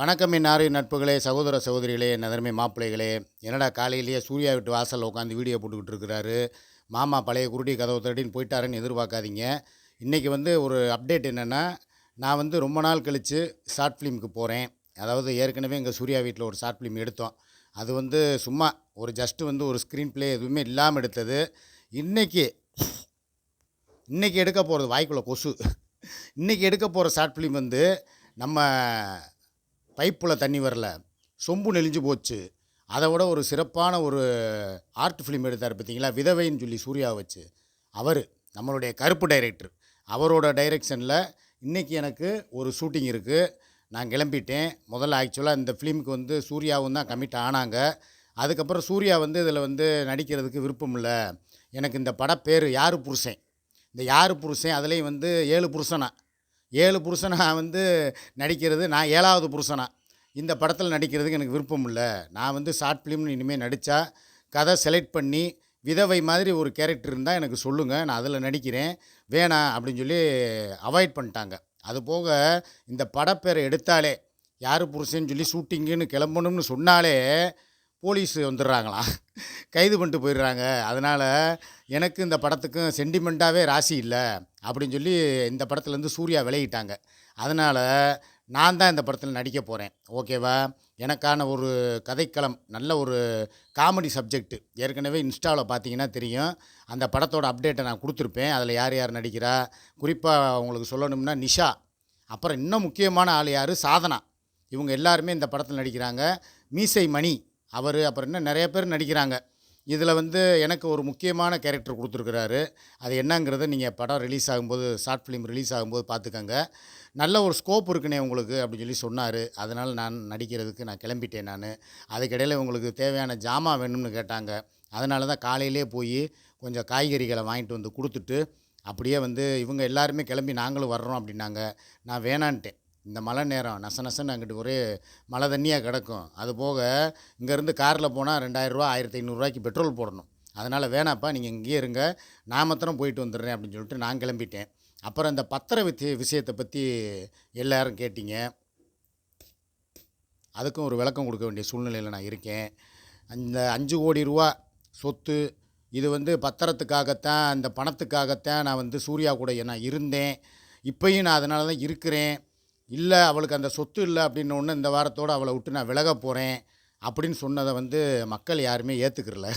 வணக்கம் இன்னாரு நட்புகளே சகோதர சகோதரிகளே என்ன நதர்மை மாப்பிள்ளைகளே. என்னடா காலையிலேயே சூர்யா விட்டு வாசலில் உட்காந்து வீடியோ போட்டுக்கிட்டு இருக்கிறாரு. மாமா பழைய குருடி கதவு தட்டின்னு போயிட்டாருன்னு எதிர்பார்க்காதீங்க. இன்றைக்கி வந்து ஒரு அப்டேட் என்னென்னா நான் வந்து ரொம்ப நாள் கழித்து ஷார்ட் ஃபிலிமுக்கு போகிறேன் அதாவது ஏற்கனவே எங்கள் சூர்யா வீட்டில் ஒரு ஷார்ட் ஃபிலிம் எடுத்தோம். அது வந்து சும்மா ஒரு ஜஸ்ட்டு வந்து ஒரு ஸ்க்ரீன் ப்ளே எதுவுமே இல்லாமல் எடுத்தது. இன்றைக்கி இன்றைக்கி எடுக்க போகிறது வாய்க்குள்ள கொசு. இன்றைக்கி எடுக்க போகிற ஷார்ட் ஃபிலிம் வந்து நம்ம பைப்பில் தண்ணி வரல. சொம்பு நெளிஞ்சு போச்சு. அதை விட ஒரு சிறப்பான ஒரு ஆர்ட் ஃபிலிம் எடுத்தார் பார்த்தீங்களா? விதவைன்னு சொல்லி சூர்யாவை வச்சு. அவர் நம்மளுடைய கருப்பு டைரக்டர். அவரோட டைரெக்ஷனில் இன்றைக்கி எனக்கு ஒரு ஷூட்டிங் இருக்குது நான் கிளம்பிட்டேன். முதல்ல ஆக்சுவலாக இந்த ஃபிலிமுக்கு வந்து சூர்யாவும் தான் கமிட் ஆனாங்க. அதுக்கப்புறம் சூர்யா வந்து இதில் வந்து நடிக்கிறதுக்கு விருப்பம் இல்லை. எனக்கு இந்த படப்பேர் யார் புருஷன்? இந்த யார் புருஷன்? அதுலேயும் வந்து ஏழு புருஷனா? ஏழு புருஷனா வந்து நடிக்கிறது நான் ஏழாவது புருஷனா. இந்த படத்தில் நடிக்கிறதுக்கு எனக்கு விருப்பம் இல்லை நான் வந்து ஷார்ட் ஃபிலிம்னு இனிமேல் நடித்தா கதை செலக்ட் பண்ணி விதவை மாதிரி ஒரு கேரக்டர் இருந்தால் எனக்கு சொல்லுங்கள் நான் அதில் நடிக்கிறேன். வேணாம் அப்படின்னு சொல்லி அவாய்ட் பண்ணிட்டாங்க. அது போக இந்த படப்பேரை எடுத்தாலே யார் புருஷன்னு சொல்லி ஷூட்டிங்குன்னு கிளம்பணும்னு சொன்னாலே போலீஸ் வந்துடுறாங்களாம் கைது பண்ணிட்டு போயிடுறாங்க. அதனால் எனக்கு இந்த படத்துக்கும் சென்டிமெண்ட்டாகவே ராசி இல்லை அப்படின்னு சொல்லி இந்த படத்துலேருந்து சூர்யா விலகிட்டாங்க. அதனால் நான் தான் இந்த படத்தில் நடிக்க போகிறேன் ஓகேவா எனக்கான ஒரு கதைக்களம் நல்ல ஒரு காமெடி சப்ஜெக்ட் ஏற்கனவே இன்ஸ்டாவில் பார்த்தீங்கன்னா தெரியும். அந்த படத்தோட அப்டேட்டை நான் கொடுத்துருப்பேன். அதில் யார் யார் நடிக்கிறா? குறிப்பாக உங்களுக்கு சொல்லணும்னா நிஷா. அப்புறம் இன்னும் முக்கியமான ஆள் யார்? சாதனா. இவங்க எல்லாருமே இந்த படத்தில் நடிக்கிறாங்க. மீசை மணி. அவர் அப்புறம் இன்னும் நிறைய பேர் நடிக்கிறாங்க. இதில் வந்து எனக்கு ஒரு முக்கியமான கேரக்டர் கொடுத்துருக்குறாரு. அது என்னங்கிறத நீங்கள் படம் ரிலீஸ் ஆகும்போது ஷார்ட் ஃபிலிம் ரிலீஸ் ஆகும்போது பார்த்துக்கங்க. நல்ல ஒரு ஸ்கோப் இருக்குனே உங்களுக்கு அப்படின்னு சொல்லி சொன்னார். அதனால் நான் நடிக்கிறதுக்கு நான் கிளம்பிட்டேன் நான். அதுக்கிடையில் உங்களுக்கு தேவையான ஜாமான் வேணும்னு கேட்டாங்க. அதனால தான் காலையிலே போய் கொஞ்சம் காய்கறிகளை வாங்கிட்டு வந்து கொடுத்துட்டு அப்படியே வந்து இவங்க எல்லாருமே கிளம்பி நாங்களும் வர்றோம் அப்படின்னாங்க. நான் வேணான்ட்டேன். இந்த மழை நேரம் நச நசன்னு அங்கிட்டு ஒரே மழை தண்ணியாக கிடக்கும். அது போக இங்கேருந்து காரில் போனால் ரெண்டாயிரரூவா ஆயிரத்தி ஐநூறுரூவாய்க்கு பெட்ரோல் போடணும். அதனால் வேணாப்பா நீங்கள் இங்கேயே இருங்க. நான் மாத்திரம் போயிட்டு வந்துடுறேன் அப்படின்னு சொல்லிட்டு நான் கிளம்பிட்டேன். அப்புறம் இந்த பத்திர வித்தி விஷயத்தை பற்றி எல்லோரும் கேட்டீங்க. அதுக்கும் ஒரு விளக்கம் கொடுக்க வேண்டிய சூழ்நிலையில் நான் இருக்கேன். அந்த அஞ்சு கோடி ரூபா சொத்து இது வந்து பத்திரத்துக்காகத்தான் அந்த பணத்துக்காகத்தான் நான் வந்து சூர்யா கூட நான் இருந்தேன். இப்போயும் நான் அதனால தான் இருக்கிறேன். இல்லை அவளுக்கு அந்த சொத்து இல்லை அப்படின்ன உடனே இந்த வாரத்தோடு அவளை விட்டு நான் விலக போகிறேன் அப்படின்னு சொன்னதை வந்து மக்கள் யாருமே ஏற்றுக்கிறல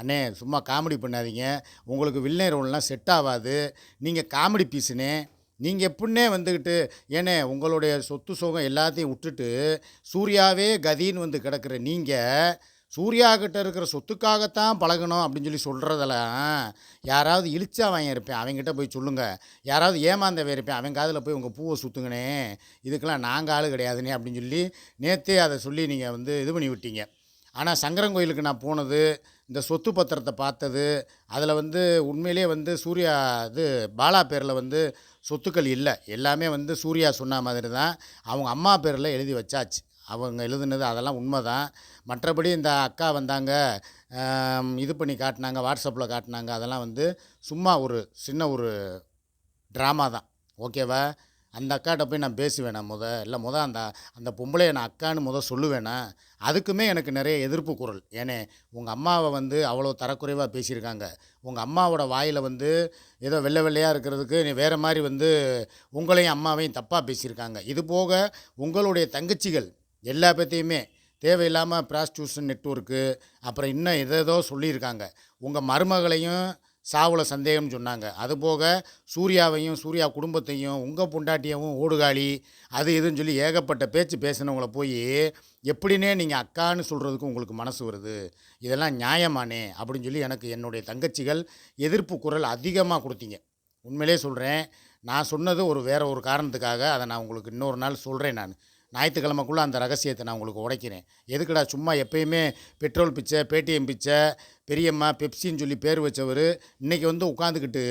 அண்ணே சும்மா காமெடி பண்ணாதீங்க. உங்களுக்கு வில்லை ரோல்லாம் செட் ஆகாது நீங்கள் காமெடி பீஸுனே நீங்கள் எப்படின்னே வந்துக்கிட்டு ஏனே உங்களுடைய சொத்து சோகம் எல்லாத்தையும் விட்டுட்டு சூர்யாவே கதின்னு வந்து கிடக்கிற நீங்கள் சூர்யா கிட்ட இருக்கிற சொத்துக்காகத்தான் பழகணும் அப்படின்னு சொல்லி சொல்கிறதெல்லாம் யாராவது இழிச்சா வாங்கி இருப்பேன். அவங்ககிட்ட போய் சொல்லுங்கள் யாராவது ஏமாந்தவே இருப்பேன். அவன் காதில் போய் உங்கள் பூவை சுற்றுங்கனே இதுக்கெல்லாம் நாங்கள் ஆள் கிடையாதுனே அப்படின்னு சொல்லி நேற்றே அதை சொல்லி நீங்கள் வந்து இது பண்ணி விட்டீங்க. ஆனால் சங்கரன் கோயிலுக்கு நான் போனது இந்த சொத்து பத்திரத்தை பார்த்தது அதில் வந்து உண்மையிலே வந்து சூர்யா இது பாலா பேரில் வந்து சொத்துக்கள் இல்லை. எல்லாமே வந்து சூர்யா சொன்ன மாதிரி தான். அவங்க அம்மா பேரில் எழுதி வச்சாச்சு. அவங்க எழுதுனது அதெல்லாம் உண்மை தான் மற்றபடி இந்த அக்கா வந்தாங்க இது பண்ணி காட்டினாங்க வாட்ஸ்அப்பில் காட்டினாங்க அதெல்லாம் வந்து சும்மா ஒரு சின்ன ஒரு ட்ராமா தான். ஓகேவா? அந்த அக்காட்ட போய் நான் பேசுவேனா முத இல்லை முத அந்த அந்த பொம்பளையை நான் அக்கான்னு முத சொல்லுவேனா அதுக்குமே எனக்கு நிறைய எதிர்ப்பு குரல். ஏனே உங்கள் அம்மாவை வந்து அவ்வளோ தரக்குறைவாக பேசியிருக்காங்க. உங்கள் அம்மாவோட வாயில் வந்து ஏதோ வெள்ளை வெள்ளையாக இருக்கிறதுக்கு நீ வேறு மாதிரி வந்து உங்களையும் அம்மாவையும் தப்பாக பேசியிருக்காங்க. இது போக உங்களுடைய தங்கச்சிகள் எல்லா பற்றியுமே தேவையில்லாமல் ப்ராஸ்டியூஷன் நெட்ஒர்க்கு அப்புறம் இன்னும் எதேதோ சொல்லியிருக்காங்க. உங்கள் மருமகளையும் சாவில் சந்தேகம்னு சொன்னாங்க. அதுபோக சூர்யாவையும் சூர்யா குடும்பத்தையும் உங்கள் பொண்டாட்டியவும் ஓடுகாளி அது இதுன்னு சொல்லி ஏகப்பட்ட பேச்சு பேசினவங்கள போய் எப்படின்னே நீங்கள் அக்கான்னு சொல்கிறதுக்கு உங்களுக்கு மனசு வருது. இதெல்லாம் நியாயமானே அப்படின்னு சொல்லி எனக்கு என்னுடைய தங்கச்சிகள் எதிர்ப்பு குரல் அதிகமாக கொடுத்தீங்க. உண்மையிலே சொல்கிறேன் நான் சொன்னது ஒரு வேற ஒரு காரணத்துக்காக அதை நான் உங்களுக்கு இன்னொரு நாள் சொல்கிறேன் நான். ஞாயிற்றுக்கிழமைக்குள்ளே அந்த ரகசியத்தை நான் உங்களுக்கு உடைக்கிறேன். எதுக்குடா சும்மா எப்பயுமே பெட்ரோல் பிச்சை பேடிஎம் பிச்சை பெரியம்மா பெப்சின்னு சொல்லி பேர் வச்சவர் இன்றைக்கி வந்து உட்காந்துக்கிட்டு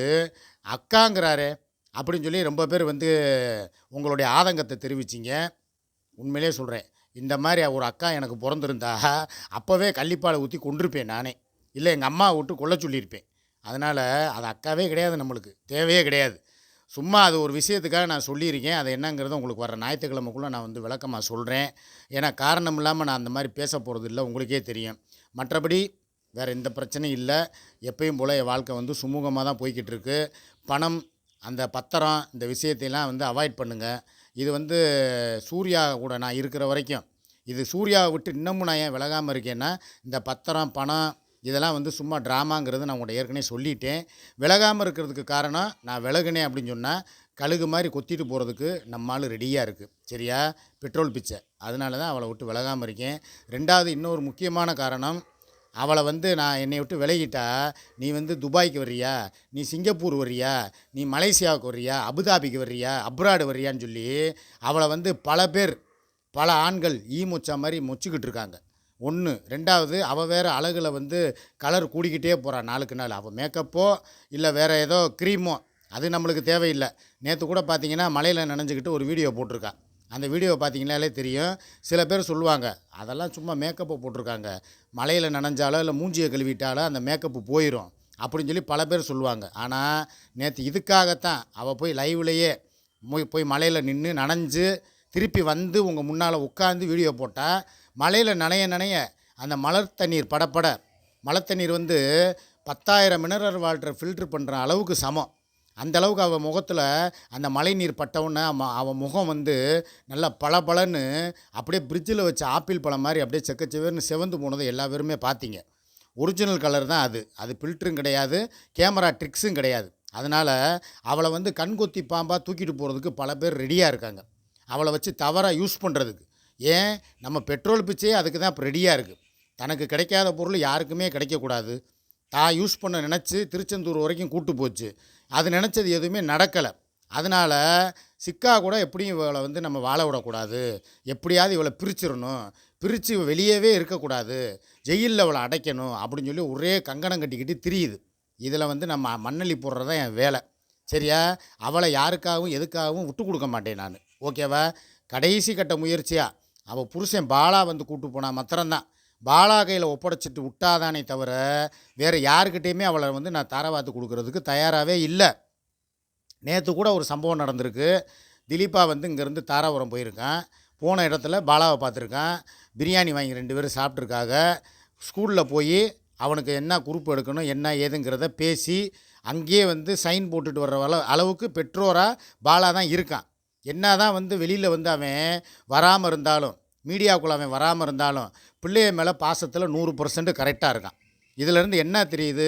அக்காங்கிறாரே அப்படின்னு சொல்லி ரொம்ப பேர் வந்து உங்களுடைய ஆதங்கத்தை தெரிவிச்சிங்க. உண்மையிலே சொல்கிறேன் இந்த மாதிரி ஒரு அக்கா எனக்கு பிறந்திருந்தா அப்போவே கள்ளிப்பாலை ஊற்றி கொண்டிருப்பேன் நானே. இல்லை எங்கள் அம்மா விட்டு கொல்ல சொல்லியிருப்பேன். அதனால் அது அக்காவே கிடையாது நம்மளுக்கு. தேவையே கிடையாது. சும்மா அது ஒரு விஷயத்துக்காக நான் சொல்லியிருக்கேன். அது என்னங்கிறத உங்களுக்கு வர ஞாயிற்றுக்கிழமைக்குள்ளே நான் வந்து விளக்கமாக சொல்கிறேன் ஏன்னா காரணம் இல்லாமல் நான் அந்த மாதிரி பேச போகிறது இல்லை. உங்களுக்கே தெரியும். மற்றபடி வேறு எந்த பிரச்சனையும் இல்லை. எப்பயும் போல் என் வாழ்க்கை வந்து சுமூகமாக தான் போய்கிட்டு இருக்கு பணம் அந்த பத்திரம் இந்த விஷயத்தையெல்லாம் வந்து அவாய்ட் பண்ணுங்கள் இது வந்து சூர்யா கூட நான் இருக்கிற வரைக்கும். இது சூர்யாவை விட்டு இன்னமும் நான் ஏன் விலகாமல் இருக்கேன்னா இந்த பத்திரம் பணம் இதெல்லாம் வந்து சும்மா ட்ராமாங்கிறது நான் உங்கள்கிட்ட ஏற்கனவே சொல்லிட்டேன். விலகாமல் இருக்கிறதுக்கு காரணம் நான் விலகினேன் அப்படின்னு சொன்னால் கழுகு மாதிரி கொத்திட்டு போகிறதுக்கு நம்மால் ரெடியாக இருக்குது சரியா? பெட்ரோல் பிச்சை. அதனால தான் அவளை விட்டு விலகாமல் இருக்கேன். ரெண்டாவது இன்னொரு முக்கியமான காரணம் அவளை வந்து நான் என்னை விட்டு விலகிட்டா நீ வந்து துபாய்க்கு வர்றியா? நீ சிங்கப்பூர் வர்றியா? நீ மலேசியாவுக்கு வர்றியா? அபுதாபிக்கு வர்றியா? அப்ராடு வர்றியான்னு சொல்லி அவளை வந்து பல பேர் பல ஆண்கள் ஈ மொச்சா மாதிரி மொச்சிக்கிட்டு இருக்காங்க. ஒன்று ரெண்டாவது அவள் வேறு அழகில் வந்து கலர் கூடிக்கிட்டே போகிறான் நாளுக்கு நாள். அவள் மேக்கப்போ இல்லை வேறு ஏதோ க்ரீமோ அது நம்மளுக்கு தேவையில்லை. நேற்று கூட பார்த்தீங்கன்னா மலையில் நனைஞ்சுக்கிட்டு ஒரு வீடியோ போட்டிருக்கா. அந்த வீடியோவை பார்த்தீங்கன்னாலே தெரியும். சில பேர் சொல்லுவாங்க அதெல்லாம் சும்மா மேக்கப்பை போட்டிருக்காங்க. மலையில் நனைஞ்சாலோ இல்லை மூஞ்சியை கழுவிட்டாலோ அந்த மேக்கப்பு போயிடும் அப்படின்னு சொல்லி பல பேர் சொல்லுவாங்க. ஆனால் நேற்று இதுக்காகத்தான் அவள் போய் லைவ்லையே போய் போய் மலையில் நின்று நனைஞ்சு திருப்பி வந்து உங்கள் முன்னால் உட்காந்து வீடியோ போட்டால் மலையில் நனைய நனைய அந்த மலர் தண்ணீர் படப்பட மழை தண்ணீர் வந்து பத்தாயிரம் மினரல் வாட்டரை ஃபில்ட்ரு பண்ணுற அளவுக்கு சமம். அந்த அளவுக்கு அவள் முகத்தில் அந்த மழை நீர் பட்டவுடனே அவன் அவன் முகம் வந்து நல்லா பளபளன்னு அப்படியே ஃப்ரிட்ஜில் வச்ச ஆப்பிள் பழம் மாதிரி அப்படியே செக்கச்செவேர்னு செவந்து போனதை எல்லா பேருமே பார்த்தீங்க ஒரிஜினல் கலர் தான் அது. அது ஃபில்ட்ரும் கிடையாது கேமரா ட்ரிக்ஸும் கிடையாது. அதனால் அவளை வந்து கண்கொத்தி பாம்பாக தூக்கிட்டு போகிறதுக்கு பல பேர் ரெடியாக இருக்காங்க. அவளை வச்சு தவறாக யூஸ் பண்ணுறதுக்கு ஏன்? நம்ம பெட்ரோல் பிச்சே அதுக்கு தான் இப்போ ரெடியாக இருக்குது தனக்கு கிடைக்காத பொருள் யாருக்குமே கிடைக்கக்கூடாது. தான் யூஸ் பண்ண நினச்சி திருச்செந்தூர் வரைக்கும் கூட்டு போச்சு. அது நினச்சது எதுவுமே நடக்கலை. அதனால் சிக்கா கூட எப்படியும் இவளை வந்து நம்ம வாழ விடக்கூடாது. எப்படியாவது இவளை பிரிச்சிடணும். பிரித்து வெளியவே இருக்கக்கூடாது. ஜெயிலில் அவளை அடைக்கணும் அப்படின்னு சொல்லி ஒரே கங்கணம் கட்டிக்கிட்டு திரியுது. இதில் வந்து நம்ம மண்ணள்ளி போடுறது தான் என் வேலை. சரியா? அவளை யாருக்காகவும் எதுக்காகவும் விட்டு கொடுக்க மாட்டேன் நான். ஓகேவா? கடைசி கட்ட முயற்சியாக அவள் புருஷன் பாலா வந்து கூப்பிட்டு போனால் மாத்திரம்தான். பாலா கையில் ஒப்படைச்சிட்டு விட்டாதானே தவிர வேறு யாருக்கிட்டேயுமே அவளை வந்து நான் தாரவாத்து கொடுக்கறதுக்கு தயாராகவே இல்லை. நேற்று கூட ஒரு சம்பவம் நடந்திருக்கு. திலீப்பா வந்து இங்கேருந்து தாராபுரம் போயிருக்கான். போன இடத்துல பாலாவை பார்த்துருக்கான். பிரியாணி வாங்கி ரெண்டு பேரும் சாப்பிட்ருக்காங்க ஸ்கூலில் போய் அவனுக்கு என்ன குரூப் எடுக்கணும் என்ன ஏதுங்கிறத பேசி அங்கேயே வந்து சைன் போட்டுட்டு வர்ற அளவு அளவுக்கு பெற்றோராக பாலா தான் இருக்கான். என்ன தான் வந்து வெளியில் வந்து அவன் வராமல் இருந்தாலும் மீடியாவுக்குள்ள அவன் வராமல் இருந்தாலும் பிள்ளைய மேலே பாசத்தில் நூறு பர்சன்ட் கரெக்டாக இருக்கான். இதிலேருந்து என்ன தெரியுது?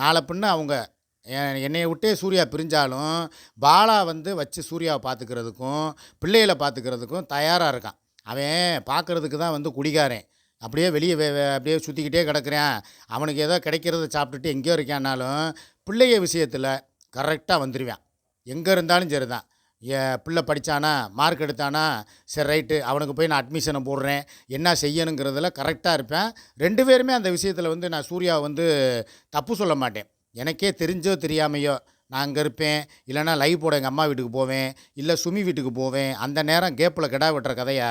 நாளை பின்ன அவங்க என்னையை விட்டே சூர்யா பிரிஞ்சாலும் பாலா வந்து வச்சு சூர்யாவை பார்த்துக்கிறதுக்கும் பிள்ளைகளை பார்த்துக்கிறதுக்கும் தயாராக இருக்கான். அவன் பார்க்குறதுக்கு தான் வந்து குடிகாரன். அப்படியே வெளியே அப்படியே சுற்றிக்கிட்டே கிடக்கிறேன். அவனுக்கு ஏதோ கிடைக்கிறத சாப்பிட்டுட்டு எங்கேயோ இருக்கான்னாலும் பிள்ளைய விஷயத்தில் கரெக்டாக வந்துடுவான் எங்கே இருந்தாலும் சரி தான் பிள்ளை படித்தானா மார்க் எடுத்தானா சரி ரைட்டு அவனுக்கு போய் நான் அட்மிஷனை போடுறேன் என்ன செய்யணுங்கிறதுல கரெக்டாக இருப்பேன். ரெண்டு பேருமே அந்த விஷயத்தில் வந்து நான் சூர்யாவை வந்து தப்பு சொல்ல மாட்டேன். எனக்கே தெரிஞ்சோ தெரியாமையோ நான் அங்கே இருப்பேன். இல்லைனா லைவ் போட எங்கள் அம்மா வீட்டுக்கு போவேன். இல்லை சுமி வீட்டுக்கு போவேன். அந்த நேரம் கேப்பில் கிடா வெட்டுற கதையை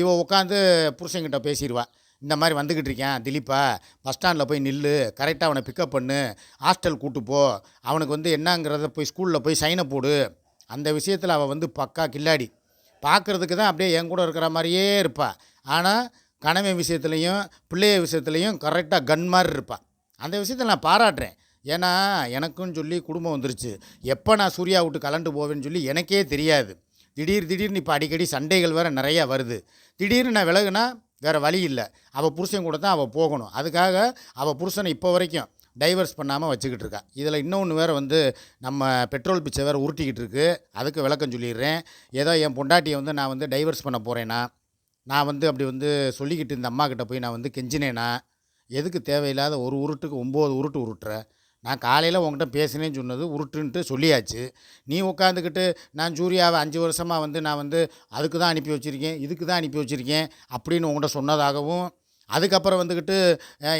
இவ உட்காந்து புருஷன்கிட்ட பேசிடுவா இந்த மாதிரி வந்துக்கிட்டு இருக்கேன் திலீப்பா பஸ் ஸ்டாண்டில் போய் நில்லு கரெக்டாக அவனை பிக்கப் பண்ணு ஹாஸ்டல் கூட்டு போ. அவனுக்கு வந்து என்னங்கிறத போய் ஸ்கூலில் போய் சைனை போடு. அந்த விஷயத்தில் அவள் வந்து பக்கா கில்லாடி. பார்க்குறதுக்கு தான் அப்படியே என் கூட இருக்கிற மாதிரியே இருப்பாள் ஆனால் கணவன் விஷயத்துலையும் பிள்ளைய விஷயத்துலையும் கரெக்டாக கன் மாதிரி இருப்பாள் அந்த விஷயத்தில் நான் பாராட்டுறேன். ஏன்னா எனக்கும் சொல்லி குடும்பம் வந்துருச்சு. எப்போ நான் சூர்யா விட்டு கலண்டு போவேன்னு சொல்லி எனக்கே தெரியாது. திடீர் திடீர்னு இப்போ அடிக்கடி சண்டைகள் வேறு நிறையா வருது. திடீர்னு நான் விலகுனா வேறு வழி இல்லை. அவள் புருஷன் கூட தான் அவள் போகணும். அதுக்காக அவள் புருஷனை இப்போ வரைக்கும் டைவர்ஸ் பண்ணாமல் வச்சுக்கிட்டு இருக்கா. இதில் இன்னொன்று வேறு வந்து நம்ம பெட்ரோல் பிச்சை வேறு உருட்டிக்கிட்டு இருக்கு. அதுக்கு விளக்கம் சொல்லிடுறேன். ஏதோ என் பொண்டாட்டியை வந்து நான் வந்து டைவர்ஸ் பண்ண போகிறேன்னா நான் வந்து அப்படி வந்து சொல்லிக்கிட்டு இந்த அம்மா கிட்ட போய் நான் வந்து கெஞ்சினேனா? எதுக்கு தேவையில்லாத ஒரு உருட்டுக்கு ஒம்பது உருட்டு உருட்டுற? நான் காலையில் உங்ககிட்ட பேசினேன்னு சொன்னது உருட்டுன்ட்டு சொல்லியாச்சு. நீ உட்காந்துக்கிட்டு நான் சூர்யாவை அஞ்சு வருஷமாக வந்து நான் வந்து அதுக்கு தான் அனுப்பி வச்சுருக்கேன் இதுக்கு தான் அனுப்பி வச்சுருக்கேன் அப்படின்னு உங்கள்கிட்ட சொன்னதாகவும் அதுக்கப்புறம் வந்துக்கிட்டு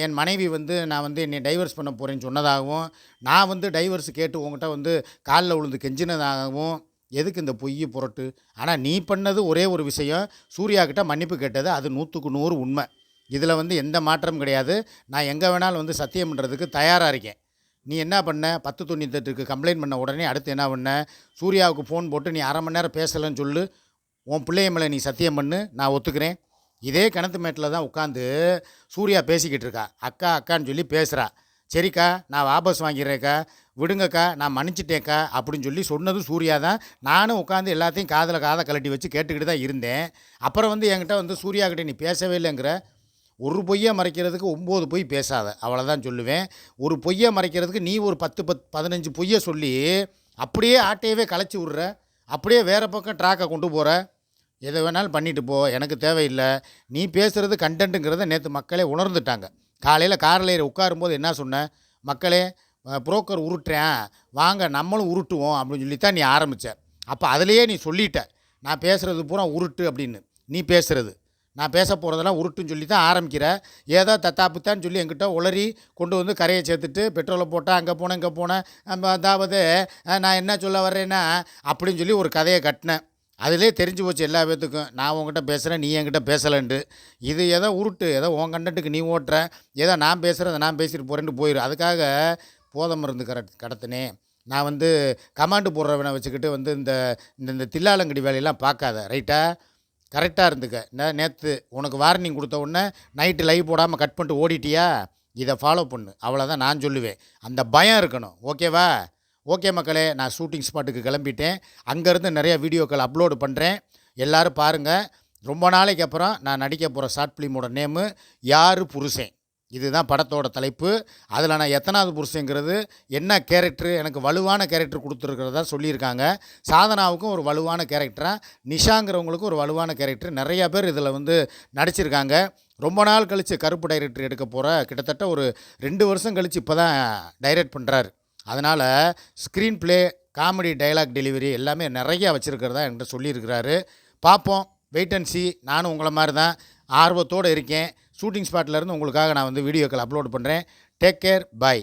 என் மனைவி வந்து நான் வந்து என்னை டைவர்ஸ் பண்ண போகிறேன்னு சொன்னதாகவும் நான் வந்து டைவர்ஸ் கேட்டு உங்கள்கிட்ட வந்து காலில் விழுந்து கெஞ்சினதாகவும் எதுக்கு இந்த பொய் புரட்டு? ஆனால் நீ பண்ணது ஒரே ஒரு விஷயம் சூர்யா கிட்ட மன்னிப்பு கேட்டது அது நூற்றுக்கு நூறு உண்மை. இதில் வந்து எந்த மாற்றமும் கிடையாது. நான் எங்கே வேணாலும் வந்து சத்தியம் பண்ணுறதுக்கு தயாராக இருக்கேன். நீ என்ன பண்ண? பத்து தொண்ணூத்தெட்டுக்கு கம்ப்ளைண்ட் பண்ண உடனே அடுத்து என்ன பண்ண? சூர்யாவுக்கு ஃபோன் போட்டு நீ அரை மணி நேரம் பேசலைன்னு சொல்லு. உன் பிள்ளைய மேலே நீ சத்தியம் பண்ணு நான் ஒத்துக்கிறேன். இதே கிணத்து மேட்டில் தான் உட்காந்து சூர்யா பேசிக்கிட்டு இருக்கா. அக்கா அக்கான்னு சொல்லி பேசுகிறா சரிக்கா நான் வாபஸ் வாங்கிடுறேக்கா விடுங்கக்கா நான் மன்னிச்சிட்டேக்கா அப்படின்னு சொல்லி சொன்னதும் சூர்யா தான். நானும் உட்காந்து எல்லாத்தையும் காதில் காதை கழட்டி வச்சு கேட்டுக்கிட்டு தான் இருந்தேன். அப்புறம் வந்து என்கிட்ட வந்து சூர்யா கிட்டே நீ பேசவே இல்லைங்கிற. ஒரு பொய்யை மறைக்கிறதுக்கு ஒம்பது பொய் பேசாத. அவ்வளோதான் சொல்லுவேன். ஒரு பொய்யை மறைக்கிறதுக்கு நீ ஒரு பத்து பத் பதினஞ்சு பொய்யை சொல்லி அப்படியே ஆட்டையவே களைச்சி விட்ற. அப்படியே வேறு பக்கம் ட்ராக்கை கொண்டு போகிற எதை வேணாலும் பண்ணிட்டு போ எனக்கு தேவையில்லை. நீ பேசுகிறது கண்டென்ட்டுங்கிறத நேற்று மக்களே உணர்ந்துட்டாங்க. காலையில் காரில் ஏறி உட்காரும்போது என்ன சொன்னேன் மக்களே புரோக்கர் உருட்டுறேன். வாங்க நம்மளும் உருட்டுவோம் அப்படின்னு சொல்லி தான் நீ ஆரம்பித்த அப்போ அதுலேயே நீ சொல்லிட்ட. நான் பேசுகிறது பூரா உருட்டு அப்படின்னு. நீ பேசுகிறது நான் பேச போகிறதெல்லாம் உருட்டுன்னு சொல்லி தான் ஆரம்பிக்கிற. ஏதோ தத்தாப்புத்தான்னு சொல்லி என்கிட்ட உளறி கொண்டு வந்து கரையை சேர்த்துட்டு பெட்ரோலை போட்டால் அங்கே போனேன் இங்கே போனேன். அதாவது நான் என்ன சொல்ல வர்றேன்னா அப்படின்னு சொல்லி ஒரு கதையை கட்டினேன். அதிலே தெரிஞ்சு போச்சு எல்லா பேத்துக்கும். நான் உங்ககிட்ட பேசுகிறேன் நீ என்கிட்ட பேசலன்ட்டு. இது ஏதோ உருட்டு ஏதோ உன் கண்டட்டுக்கு நீ ஓட்டுற ஏதோ நான் பேசுகிறத நான் பேசிட்டு போகிறேன்ட்டு போயிடும் அதுக்காக போதை மருந்து கர கடத்தினேன் நான் வந்து கமாண்டு போடுறவனை வச்சுக்கிட்டு வந்து இந்த இந்த இந்த தில்லாலங்கடி வேலையெல்லாம் பார்க்காத ரைட்டா கரெக்டாக இருந்துக்க. நே நேற்று உனக்கு வார்னிங் கொடுத்த உடனே நைட்டு லைவ் போடாமல் கட் பண்ணிட்டு ஓடிட்டியா? இதை ஃபாலோ பண்ணு. அவ்வளோதான் நான் சொல்லுவேன். அந்த பயம் இருக்கணும். ஓகேவா ஓகே மக்களே நான் ஷூட்டிங் ஸ்பாட்டுக்கு கிளம்பிட்டேன். அங்கேருந்து நிறைய வீடியோக்கள் அப்லோடு பண்ணுறேன் எல்லோரும் பாருங்கள் ரொம்ப நாளைக்கு அப்புறம் நான் நடிக்க போகிற ஷார்ட் ஃபிலிமோட நேமு யார் புருஷன்? இதுதான் படத்தோட தலைப்பு. அதில் நான் எத்தனாவது புருஷங்கிறது என்ன கேரக்டர் எனக்கு வலுவான கேரக்டர் கொடுத்துருக்கிறதா சொல்லியிருக்காங்க. சாதனாவுக்கும் ஒரு வலுவான கேரக்டராக நிஷாங்கிறவங்களுக்கும் ஒரு வலுவான கேரக்டர். நிறையா பேர் இதில் வந்து நடிச்சிருக்காங்க. ரொம்ப நாள் கழித்து கருப்பு டைரக்டர் எடுக்க போகிற கிட்டத்தட்ட ஒரு ரெண்டு வருஷம் கழித்து இப்போ தான் டைரக்ட் பண்ணுறாரு. அதனால் screen play comedy dialogue delivery எல்லாமே நிறையா வச்சுருக்கிறதா என்கிட்ட சொல்லியிருக்கிறாரு. பார்ப்போம். வெயிட் அண்ட் சி நானும் உங்களை மாதிரி தான் ஆர்வத்தோடு இருக்கேன். ஷூட்டிங் ஸ்பாட்லேருந்து உங்களுக்காக நான் வந்து வீடியோக்கள் அப்லோட் பண்ணுறேன் டேக் கேர் பாய்